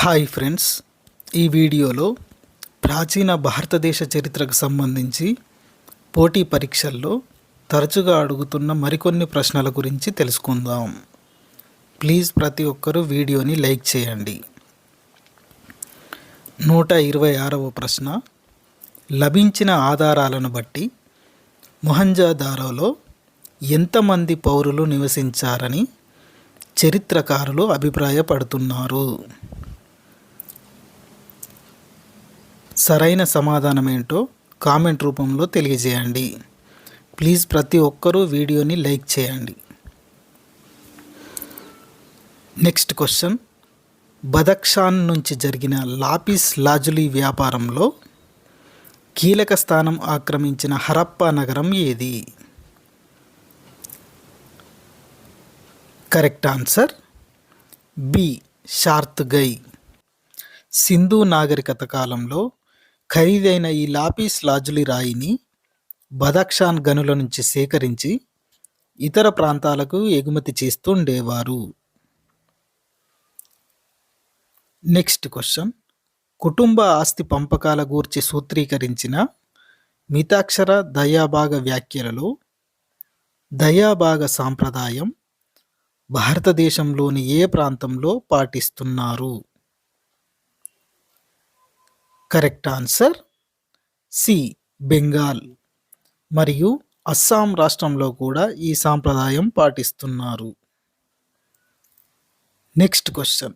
Hi friends. ఈ వీడియోలో ప్రాచీన భారతదేశ చరిత్రకు సంబంధించి పోటీ పరీక్షల్లో తరచుగా అడుగుతున్న మరికొన్ని ప్రశ్నల గురించి తెలుసుకుందాం. ప్లీజ్ ప్రతి ఒక్కరూ వీడియోని లైక్ చేయండి. నూట ఇరవై ఆరవ ప్రశ్న. లభించిన ఆధారాలను బట్టి మొహంజాదారోలో ఎంతమంది పౌరులు నివసించారని చరిత్రకారులు అభిప్రాయపడుతున్నారు? సరైన సమాధానం ఏంటో కామెంట్ రూపంలో తెలియజేయండి. ప్లీజ్ ప్రతి ఒక్కరూ వీడియోని లైక్ చేయండి. Next question. బదక్షాన్ నుంచి జరిగిన లాపిస్ లాజులీ వ్యాపారంలో కీలక స్థానం ఆక్రమించిన హరప్పా నగరం ఏది? Correct answer B. Shortugai. Sindhu నాగరికత కాలంలో ఖరీదైన ఈ లాపిస్ లాజులి రాయిని బదక్షాన్ గనుల నుంచి సేకరించి ఇతర ప్రాంతాలకు ఎగుమతి చేస్తుండేవారు. Next question. కుటుంబ ఆస్తి పంపకాల గూర్చి సూత్రీకరించిన మితాక్షర దయాభాగ వ్యాఖ్యలలో దయాభాగ సాంప్రదాయం భారతదేశంలోని ఏ ప్రాంతంలో పాటిస్తున్నారు? Correct answer C Bengal. మరియు అస్సాం రాష్ట్రంలో కూడా ఈ సాంప్రదాయం పాటిస్తున్నారు. Next question.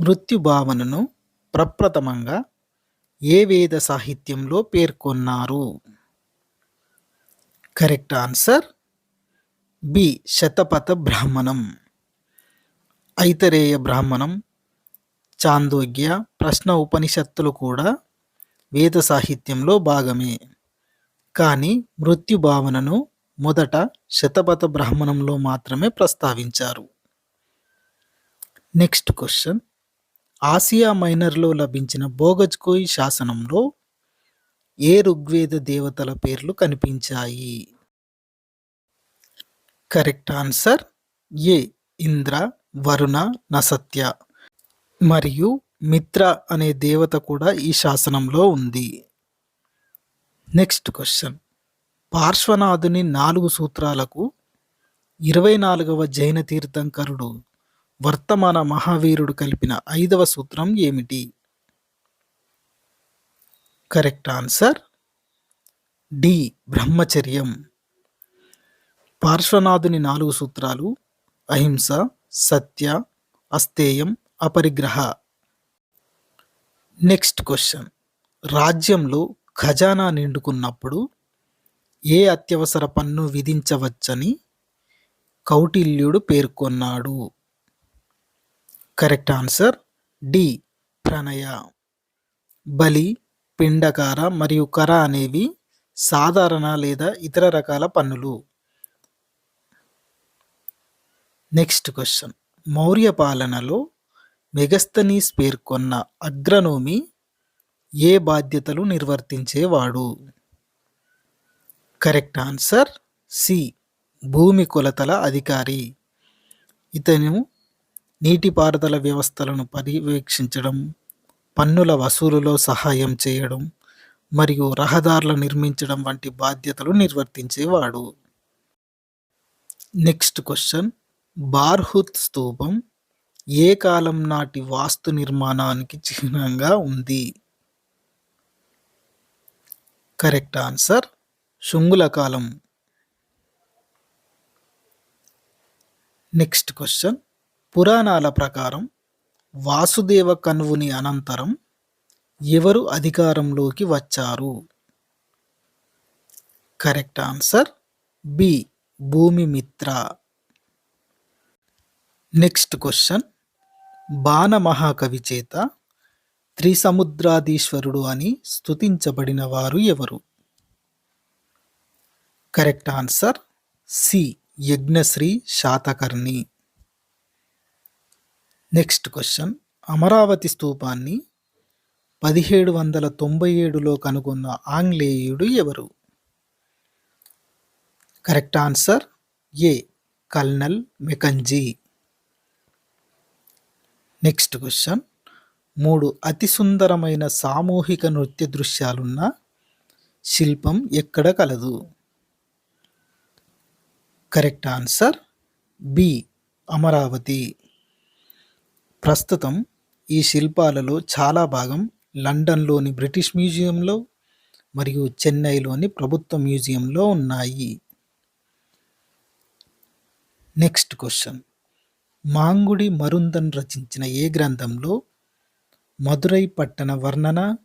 మృత్యు భావనను ప్రప్రథమంగా ఏ వేద సాహిత్యంలో పేర్కొన్నారు? కరెక్ట్ ఆన్సర్ బి శతపథ బ్రాహ్మణం. ఐతరేయ బ్రాహ్మణం చాందోగ్య ప్రశ్న ఉపనిషత్తులు కూడా వేద సాహిత్యంలో భాగమే. కానీ మృత్యు భావనను మొదట శతపథ బ్రాహ్మణంలో మాత్రమే ప్రస్తావించారు. Next question. ఆసియా మైనర్లో లభించిన బోగజ్కోయ్ శాసనంలో ఏ ఋగ్వేద దేవతల పేర్లు కనిపించాయి? Correct answer A. Indra Varuna Nasatya. మరియు మిత్ర అనే దేవత కూడా ఈ శాసనంలో ఉంది. నెక్స్ట్ క్వశ్చన్ పార్శ్వనాథుని నాలుగు సూత్రాలకు ఇరవై నాలుగవ జైన తీర్థంకరుడు వర్తమాన మహావీరుడు కలిపిన ఐదవ సూత్రం ఏమిటి? Correct answer D. బ్రహ్మచర్యం. పార్శ్వనాథుని నాలుగు సూత్రాలు అహింస సత్య అస్తేయం అపరిగ్రహ. Next question. రాజ్యంలో ఖజానా నిండుకున్నప్పుడు ఏ అత్యవసర పన్ను విధించవచ్చని కౌటిల్యుడు పేర్కొన్నాడు. Correct answer D. ప్రణయ. బలి పిండకార మరియు కర అనేవి సాధారణ లేదా ఇతర రకాల పన్నులు. Next question. మౌర్య పాలనలో మెగస్తనీస్ పేర్కొన్న అగ్రనోమి ఏ బాధ్యతలు నిర్వర్తించేవాడు? Correct answer C. భూమి కొలతల అధికారి. ఇతను నీటిపారుదల వ్యవస్థలను పర్యవేక్షించడం పన్నుల వసూలులో సహాయం చేయడం మరియు రహదారులు నిర్మించడం వంటి బాధ్యతలు నిర్వర్తించేవాడు. Next question. బార్హుత్ స్తూపం ఏ కాలం నాటి వాస్తు నిర్మాణానికి చిహ్నంగా ఉంది? కరెక్ట్ ఆన్సర్ శుంగుల కాలం. Next question. పురాణాల ప్రకారం వాసుదేవ కనువుని అనంతరం ఎవరు అధికారంలోకి వచ్చారు? Correct answer B. Bhumimitra. Next question. Bana మహాకవి చేత త్రిసముద్రాధీశ్వరుడు అని స్తుతించబడిన వారు ఎవరు? Correct answer C. Yajnashri Satakarni. Next question Amaravati స్తూపాన్ని పదిహేడు వందల తొంభై ఏడులో కనుగొన్న ఆంగ్లేయుడు ఎవరు? Correct answer A. Colonel Mackenzie. Next question మూడు అతి సుందరమైన సామూహిక నృత్య దృశ్యాలున్న శిల్పం ఎక్కడ కలదు? Correct answer B Amaravati. ప్రస్తుతం ఈ శిల్పాలలో చాలా భాగం లండన్లోని బ్రిటిష్ మ్యూజియంలో మరియు చెన్నైలోని ప్రభుత్వ మ్యూజియంలో ఉన్నాయి. నెక్స్ట్ క్వశ్చన్ మాంగుడి మరుందన్ రచించిన ఏ గ్రంథంలో? మదురై పట్టణ వర్ణన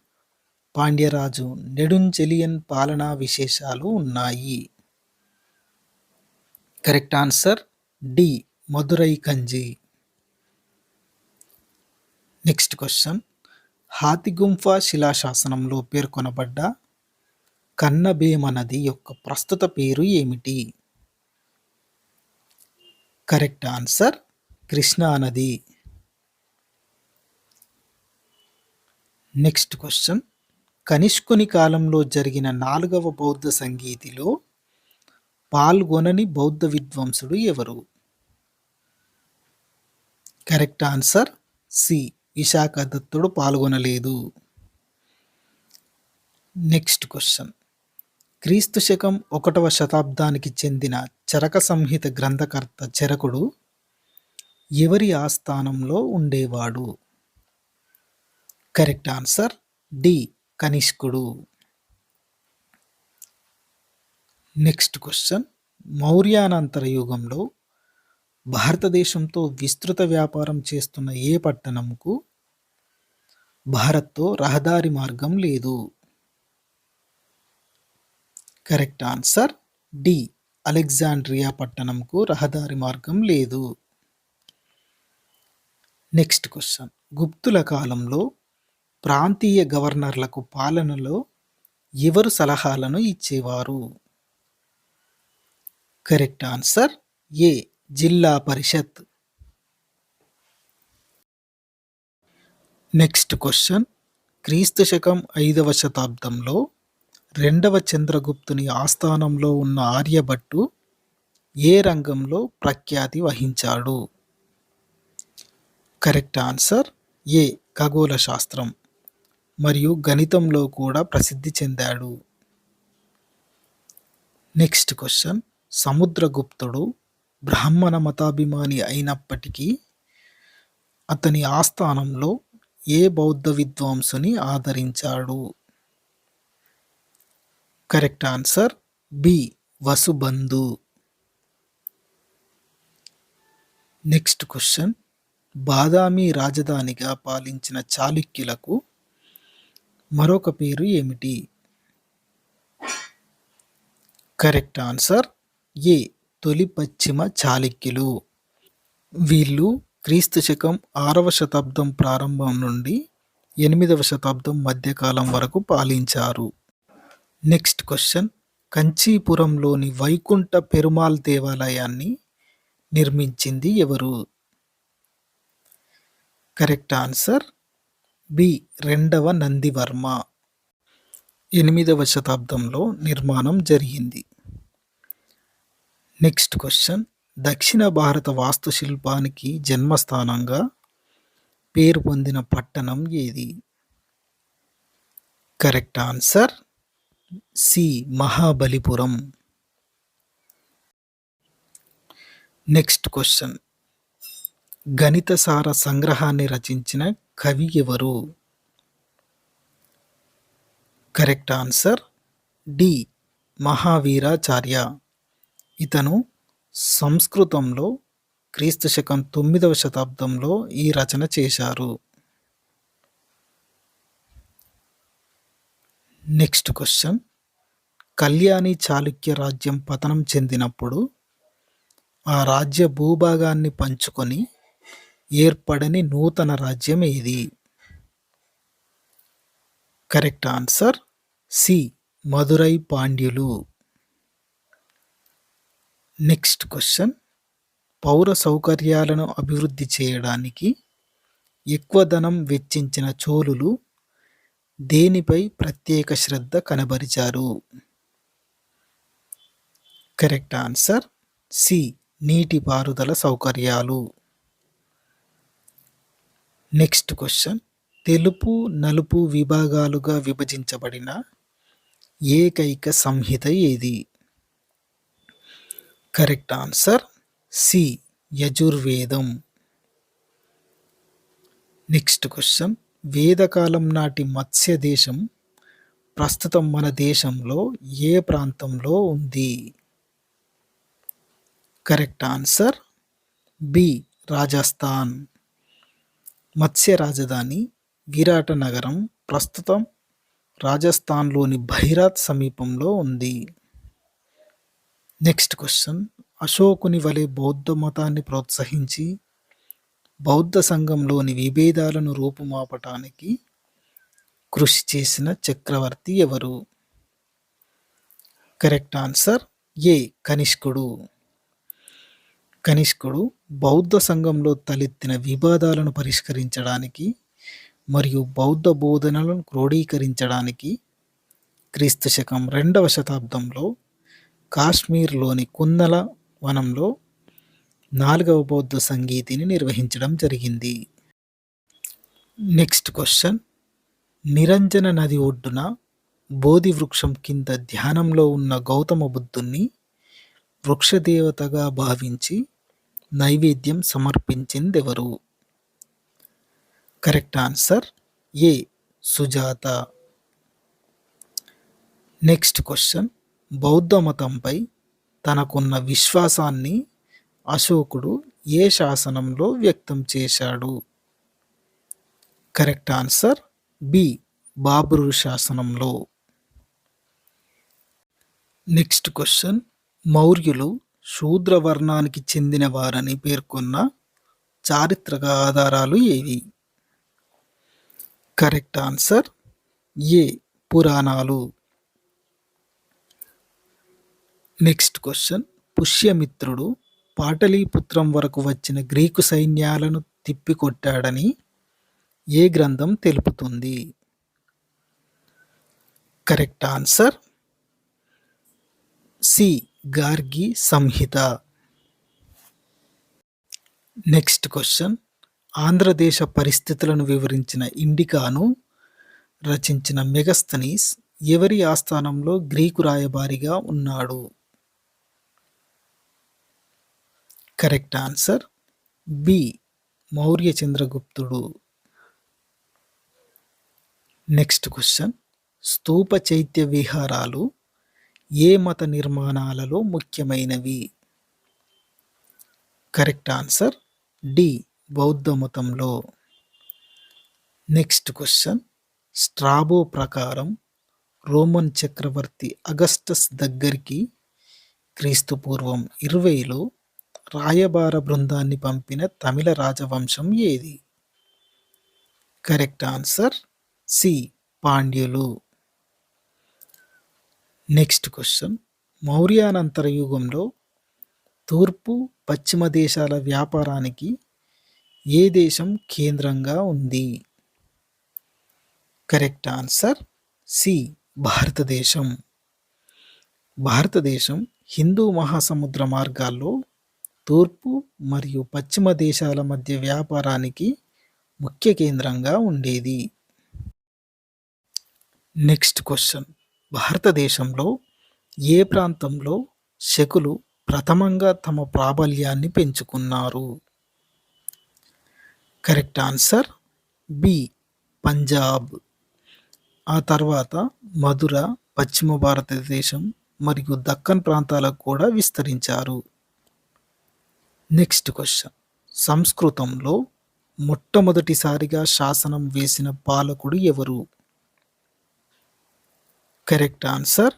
పాండ్యరాజు నెడుంచెలియన్ పాలనా విశేషాలు ఉన్నాయి. Correct answer D Madurai Kanchi. Next question. Hathigumpha శిలాశాసనంలో పేర్కొనబడ్డ కన్నభీమ నది యొక్క ప్రస్తుత పేరు ఏమిటి? కరెక్ట్ ఆన్సర్ కృష్ణా నది. నెక్స్ట్ క్వశ్చన్ కనిష్కుని కాలంలో జరిగిన నాలుగవ బౌద్ధ సంగీతిలో పాల్గొనని బౌద్ధ విద్వాంసుడు ఎవరు? కరెక్ట్ ఆన్సర్ సి విశాఖ దత్తుడు పాల్గొనలేదు. నెక్స్ట్ క్వశ్చన్ క్రీస్తు శకం ఒకటవ శతాబ్దానికి చెందిన చరక సంహిత గ్రంథకర్త చరకుడు ఎవరి ఆస్థానంలో ఉండేవాడు? Correct answer D. కనిష్కుడు. Next question. మౌర్యానంతర యుగంలో భారతదేశంతో విస్తృత వ్యాపారం చేస్తున్న ఏ పట్టణంకు భారత్తో రహదారి మార్గం లేదు? Correct answer D. అలెగ్జాండ్రియా పట్టణంకు రహదారి మార్గం లేదు. నెక్స్ట్ క్వశ్చన్ గుప్తుల కాలంలో ప్రాంతీయ గవర్నర్లకు పాలనలో ఎవరు సలహాలను ఇచ్చేవారు? కరెక్ట్ ఆన్సర్ ఏ జిల్లా పరిషత్. నెక్స్ట్ క్వశ్చన్ క్రీస్తు శకం ఐదవ శతాబ్దంలో రెండవ చంద్రగుప్తుని ఆస్థానంలో ఉన్న ఆర్యభట్టు ఏ రంగంలో ప్రఖ్యాతి వహించాడు? Correct answer A. ఖగోళ శాస్త్రం మరియు గణితంలో కూడా ప్రసిద్ధి చెందాడు. Next question. సముద్రగుప్తుడు బ్రాహ్మణ మతాభిమాని అయినప్పటికీ అతని ఆస్థానంలో ఏ బౌద్ధ విద్వాంసుని ఆదరించాడు? Correct answer B. Vasubandhu. Next question. Badami రాజధానిగా పాలించిన చాళుక్యులకు మరొక పేరు ఏమిటి? Correct answer A. తొలి పశ్చిమ చాళుక్యులు. వీళ్ళు క్రీస్తు శకం ఆరవ శతాబ్దం ప్రారంభం నుండి ఎనిమిదవ శతాబ్దం మధ్యకాలం వరకు పాలించారు. నెక్స్ట్ క్వశ్చన్ కంచీపురంలోని వైకుంఠ పెరుమాల్ దేవాలయాన్ని నిర్మించింది ఎవరు? కరెక్ట్ ఆన్సర్ బి రెండవ నందివర్మ. ఎనిమిదవ శతాబ్దంలో నిర్మాణం జరిగింది. నెక్స్ట్ క్వశ్చన్ దక్షిణ భారత వాస్తుశిల్పానికి జన్మస్థానంగా పేరు పొందిన పట్టణం ఏది? Correct answer C Mahabalipuram. Next question Ganitasara సంగ్రహాన్ని రచించిన కవి ఎవరు? Correct answer D. మహావీరాచార్య. ఇతను సంస్కృతంలో క్రీస్తు శకం తొమ్మిదవ శతాబ్దంలో ఈ రచన చేశారు. Next question. కళ్యాణి చాళుక్య రాజ్యం పతనం చెందినప్పుడు ఆ రాజ్య భూభాగాన్ని పంచుకొని ఏర్పడని నూతన రాజ్యం ఏది correct answer C. Madurai పాండ్యులు. Next question. పౌర సౌకర్యాలను అభివృద్ధి చేయడానికి ఎక్కువ ధనం వెచ్చించిన చోళులు దేనిపై ప్రత్యేక శ్రద్ధ కనబరిచారు? Correct answer C. నీటిపారుదల సౌకర్యాలు. నెక్స్ట్ క్వశ్చన్ తెలుపు నలుపు విభాగాలుగా విభజించబడిన ఏకైక సంహిత ఏది? కరెక్ట్ ఆన్సర్ సి యజుర్వేదం. నెక్స్ట్ క్వశ్చన్ వేదకాలం నాటి మత్స్య దేశం ప్రస్తుతం మన దేశంలో ఏ ప్రాంతంలో ఉంది? Correct answer B Rajasthan. Matsya రాజధాని విరాట నగరం ప్రస్తుతం రాజస్థాన్లోని భైరాత్ సమీపంలో ఉంది. నెక్స్ట్ క్వశ్చన్ అశోకుని వలె బౌద్ధ మతాన్ని ప్రోత్సహించి బౌద్ధ సంఘంలోని విభేదాలను రూపుమాపటానికి కృషి చేసిన చక్రవర్తి ఎవరు? కరెక్ట్ ఆన్సర్ ఏ కనిష్కుడు. కనిష్కుడు బౌద్ధ సంఘంలో తలెత్తిన వివాదాలను పరిష్కరించడానికి మరియు బౌద్ధ బోధనలను క్రోడీకరించడానికి క్రీస్తు శకం రెండవ శతాబ్దంలో కాశ్మీర్లోని కుందల వనంలో నాలుగవ బౌద్ధ సంగీతిని నిర్వహించడం జరిగింది. Next question. నిరంజన నది ఒడ్డున బోధి వృక్షం కింద ధ్యానంలో ఉన్న గౌతమ బుద్ధుణ్ణి వృక్షదేవతగా భావించి నైవేద్యం సమర్పించిందెవరు? Correct answer A. Sujatha. Next question. బౌద్ధ మతంపై తనకున్న విశ్వాసాన్ని అశోకుడు ఏ శాసనంలో వ్యక్తం చేశాడు? Correct answer B. Babur శాసనంలో. Next question. మౌర్యులు శూద్ర వర్ణానికి చెందిన వారని పేర్కొన్న చారిత్రక ఆధారాలు ఏవి? కరెక్ట్ ఆన్సర్ ఏ పురాణాలు. Next question. పుష్యమిత్రుడు పాటలీపుత్రం వరకు వచ్చిన గ్రీకు సైన్యాలను తిప్పికొట్టాడని ఏ గ్రంథం తెలుపుతుంది? Correct answer C Gargi Samhita. Next question Andhradesa పరిస్థితులను వివరించిన ఇండికాను రచించిన మెగస్తనీస్ ఎవరి ఆస్థానంలో గ్రీకు రాయబారిగా ఉన్నాడు? కరెక్ట్ ఆన్సర్ బి మౌర్య చంద్రగుప్తుడు నెక్స్ట్ క్వశ్చన్ స్తూప చైత్య విహారాలు ఏ మత నిర్మాణాలలో ముఖ్యమైనవి? Correct answer D. బౌద్ధ మతంలో. Next question. స్ట్రాబో ప్రకారం రోమన్ చక్రవర్తి అగస్టస్ దగ్గరికి క్రీస్తు పూర్వం ఇరవైలో రాయబార బృందాన్ని పంపిన తమిళ రాజవంశం ఏది? Correct answer C. పాండ్యులు. Next question మౌర్యానంతర యుగంలో తూర్పు పశ్చిమ దేశాల వ్యాపారానికి ఏ దేశం కేంద్రంగా ఉంది? కరెక్ట్ ఆన్సర్ సి భారతదేశం. భారతదేశం హిందూ మహాసముద్ర మార్గాల్లో తూర్పు మరియు పశ్చిమ దేశాల మధ్య వ్యాపారానికి ముఖ్య కేంద్రంగా ఉండేది. నెక్స్ట్ క్వశ్చన్ భారతదేశంలో ఏ ప్రాంతంలో శకులు ప్రథమంగా తమ ప్రాబల్యాన్ని పెంచుకున్నారు? Correct answer B Punjab. ఆ తర్వాత మధుర పశ్చిమ భారతదేశం మరియు దక్కన్ ప్రాంతాలకు కూడా విస్తరించారు. Next question. సంస్కృతంలో మొట్టమొదటిసారిగా శాసనం వేసిన పాలకుడు ఎవరు? Correct answer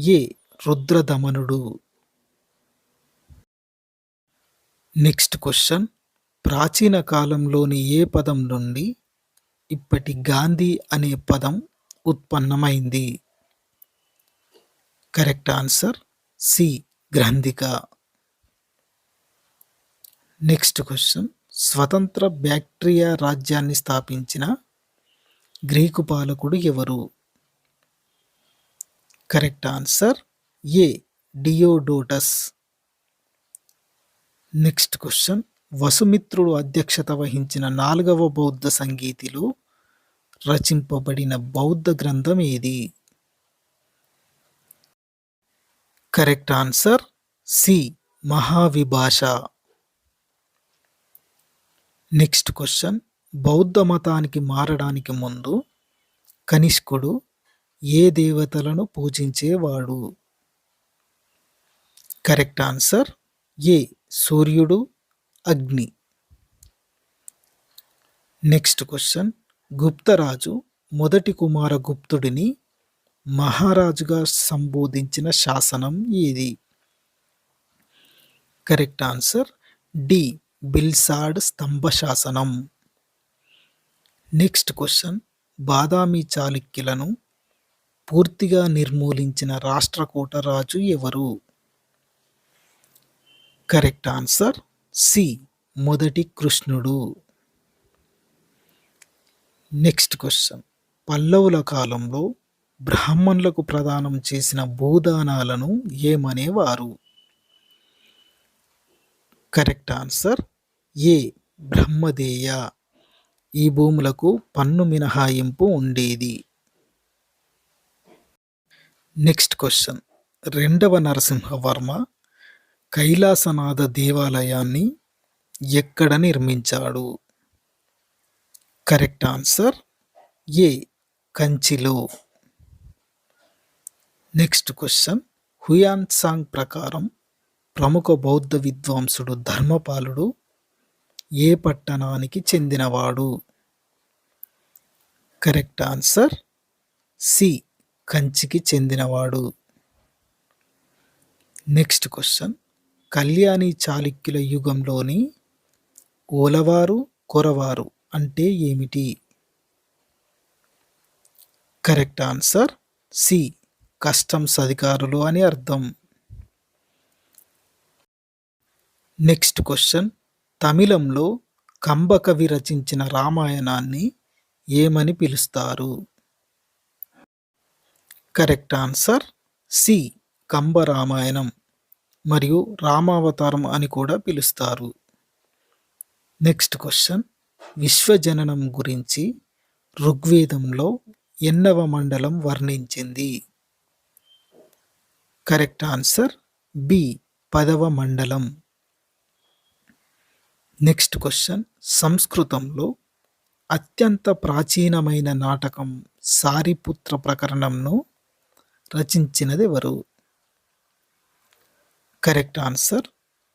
A రుద్రదమనుడు. Next question. ప్రాచీన కాలంలోని ఏ పదం నుండి ఇప్పటి గాంధీ అనే పదం ఉత్పన్నమైంది? Correct answer C Granthika. Next question. స్వతంత్ర బ్యాక్టీరియా రాజ్యాన్ని స్థాపించిన గ్రీకు పాలకుడు ఎవరు? Correct answer A Diodotus. Next question. వసుమిత్రుడు అధ్యక్షత వహించిన నాలుగవ బౌద్ధ సంగీతిలో రచింపబడిన బౌద్ధ గ్రంథం ఏది? Correct answer C Mahavibhasha. Next question. బౌద్ధ మతానికి మారడానికి ముందు కనిష్కుడు ఏ దేవతలను పూజించేవాడు? కరెక్ట్ ఆన్సర్ ఏ సూర్యుడు అగ్ని. నెక్స్ట్ క్వశ్చన్ గుప్తరాజు మొదటి కుమారగుప్తుడిని మహారాజుగా సంబోధించిన శాసనం ఏది? కరెక్ట్ ఆన్సర్ డి బిల్సాడ్ స్తంభ శాసనం. నెక్స్ట్ క్వశ్చన్ బాదామి చాళుక్యులను పూర్తిగా నిర్మూలించిన రాష్ట్రకూట రాజు ఎవరు? Correct answer C. మొదటి కృష్ణుడు. Next question. పల్లవుల కాలంలో బ్రాహ్మణులకు ప్రదానం చేసిన భూదానాలను ఏమనేవారు? Correct answer A. బ్రహ్మదేయ. ఈ భూములకు పన్ను మినహాయింపు ఉండేది. నెక్స్ట్ క్వశ్చన్ రెండవ నరసింహవర్మ కైలాసనాథ దేవాలయాన్ని ఎక్కడ నిర్మించాడు? కరెక్ట్ ఆన్సర్ ఏ కంచిలో. నెక్స్ట్ క్వశ్చన్ హుయాన్ సాంగ్ ప్రకారం ప్రముఖ బౌద్ధ విద్వాంసుడు ధర్మపాలుడు ఏ పట్టణానికి చెందినవాడు? కరెక్ట్ ఆన్సర్ సి కంచికి చెందినవాడు. Next question. కళ్యాణి చాళుక్యుల యుగంలోని ఓలవారు కొరవారు అంటే ఏమిటి? Correct answer C. కస్టమ్స్ అధికారులు అని అర్థం. Next question. తమిళంలో కంబకవి రచించిన రామాయణాన్ని ఏమని పిలుస్తారు? Correct answer C. కంబరామాయణం మరియు రామావతారం అని కూడా పిలుస్తారు. Next question. విశ్వజననం గురించి ఋగ్వేదంలో ఎన్నవ మండలం వర్ణించింది? Correct answer B. పదవ మండలం. Next question. సంస్కృతంలో అత్యంత ప్రాచీనమైన నాటకం సారిపుత్ర ప్రకరణంను రచించినది ఎవరు? కరెక్ట్ ఆన్సర్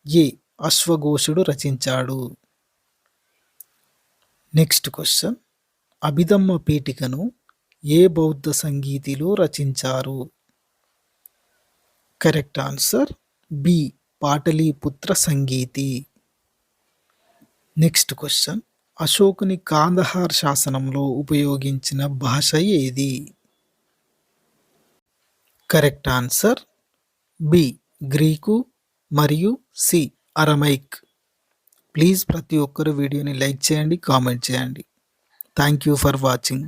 ఏ అశ్వఘోషుడు రచించాడు? నెక్స్ట్ క్వశ్చన్ అభిధమ్మ పీఠికను ఏ బౌద్ధ సంగీతిలో రచించారు? కరెక్ట్ ఆన్సర్ బి పాటలీపుత్ర సంగీతి. నెక్స్ట్ క్వశ్చన్ అశోకుని కాందహార్ శాసనంలో ఉపయోగించిన భాష ఏది? కరెక్ట్ ఆన్సర్ బి గ్రీకు మరియు సి అరమైక్. ప్లీజ్ ప్రతి ఒక్కరు వీడియోని లైక్ చేయండి కామెంట్ చేయండి. Thank you for watching.